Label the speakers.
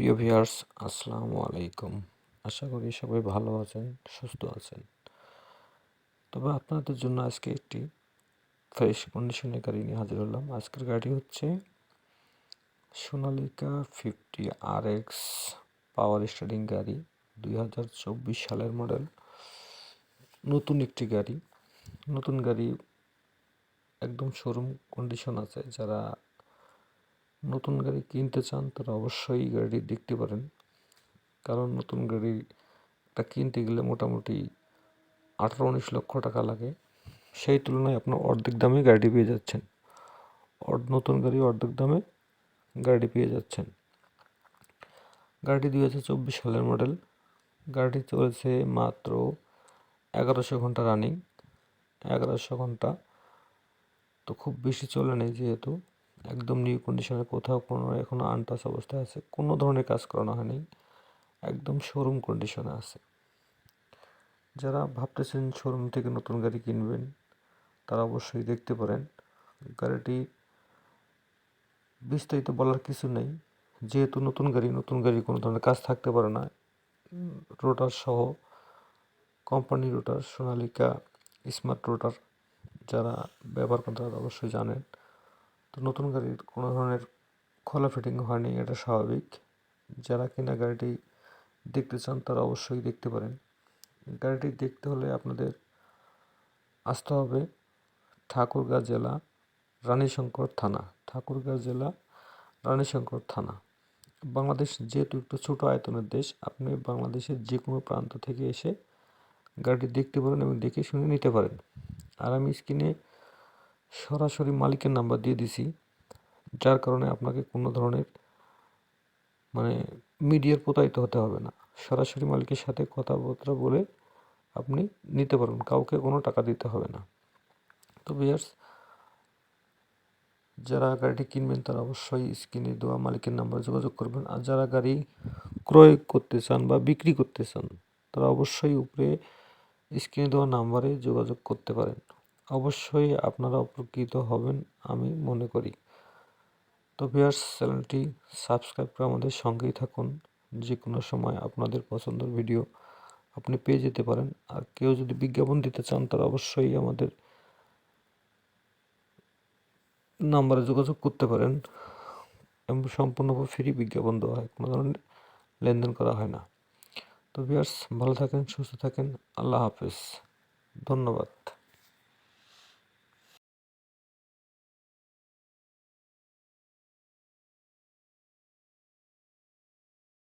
Speaker 1: প্রিয় ভিউয়ার্স, আসসালামু আলাইকুম। আশা করি সবাই ভালো আছেন, সুস্থ আছেন। তবে আপনাদের জন্য আজকে একটি ফ্রেশ কন্ডিশনের গাড়ি নিয়ে হাজির হলাম। আজকের গাড়ি হচ্ছে Sonalika fifty R X power steering গাড়ি, দুই হাজার চব্বিশ সালের মডেল নতুন একটি গাড়ি। নতুন গাড়ি একদম শোরুম কন্ডিশন আছে। যারা নতুন গাড়ি কিনতে চান তারা অবশ্যই গাড়ি দেখতে পারেন। কারণ নতুন গাড়িটা কিনতে গেলে মোটামুটি আঠারো উনিশ লক্ষ টাকা লাগে। সেই তুলনায় আপনার অর্ধেক দামে গাড়ি পেয়ে যাচ্ছেন। নতুন গাড়ি অর্ধেক দামে গাড়ি পেয়ে যাচ্ছেন। গাড়িটি দুই হাজার চব্বিশ সালের মডেল। গাড়িটি চলেছে মাত্র এগারোশো ঘণ্টা রানিং। এগারোশো ঘণ্টা। তো খুব বেশি চলে নেই যেহেতু। একদম নিউ কন্ডিশনে কোথাও কোনো এখনও আনটাচ অবস্থায় আছে, কোনো ধরনের কাজ করানো হয়নি, একদম শোরুম কন্ডিশনে আছে। যারা ভাবতেছেন শোরুম থেকে নতুন গাড়ি কিনবেন, তারা অবশ্যই দেখতে পারেন, গাড়িটি বিস্তারিত বলার কিছু নেই, যেহেতু নতুন গাড়ি নতুন গাড়ি কোনো ধরনের কাজ থাকতে পারে না, রোটার সহ company rotor Sonalika smart rotor যারা ব্যবহার করেন তারা অবশ্যই জানেন। তো নতুন গাড়ির কোনো ধরনের খোলা ফিটিং হয়নি, এটা স্বাভাবিক। যারা কিনা গাড়িটি দেখতে চান, তারা অবশ্যই দেখতে পারেন। গাড়িটি দেখতে হলে আপনাদের আসতে হবে ঠাকুরগাঁ জেলা, রানীশঙ্কর থানা। ঠাকুরগাঁ জেলা, রানীশঙ্কর থানা। বাংলাদেশ যেহেতু একটু ছোটো আয়তনের দেশ, আপনি বাংলাদেশের যে কোনো প্রান্ত থেকে এসে গাড়িটি দেখতে পারেন এবং দেখে শুনে নিতে পারেন। আর আমি স্ক্রিনে সরাসরি মালিকের নাম্বার দিয়ে দিছি, যার কারণে আপনাকে কোনো ধরনের মানে মিডিয়ার প্রতারিত হতে হবে না। সরাসরি মালিকের সাথে কথাবার্তা বলে আপনি নিতে পারবেন, কাউকে কোনো টাকা দিতে হবে না। তো বিয়ার্স যারা গাড়িটি কিনবেন তারা অবশ্যই স্ক্রিনে দেওয়া মালিকের নাম্বার যোগাযোগ করবেন, আর যারা গাড়ি ক্রয় করতে চান বা বিক্রি করতে চান, তারা অবশ্যই উপরে স্ক্রিনে দেওয়া নাম্বারে যোগাযোগ করতে পারেন। অবশ্যই আপনারা উপকৃত হবেন আমি মনে করি। তো ভিউয়ার্স, চ্যানেলটি সাবস্ক্রাইব করে আমাদের সঙ্গেই থাকুন। যে কোনো সময় আপনাদের পছন্দের ভিডিও আপনি পেয়ে যেতে পারেন। আর কেউ যদি বিজ্ঞাপন দিতে চান তারা অবশ্যই আমাদের নাম্বারে যোগাযোগ করতে পারেন। এবং সম্পূর্ণ ফ্রি বিজ্ঞাপন দেওয়া হয়, কোনো ধরনের লেনদেন করা হয় না। তো ভিউয়ার্স, ভালো থাকেন, সুস্থ থাকেন। আল্লাহ হাফেজ। ধন্যবাদ।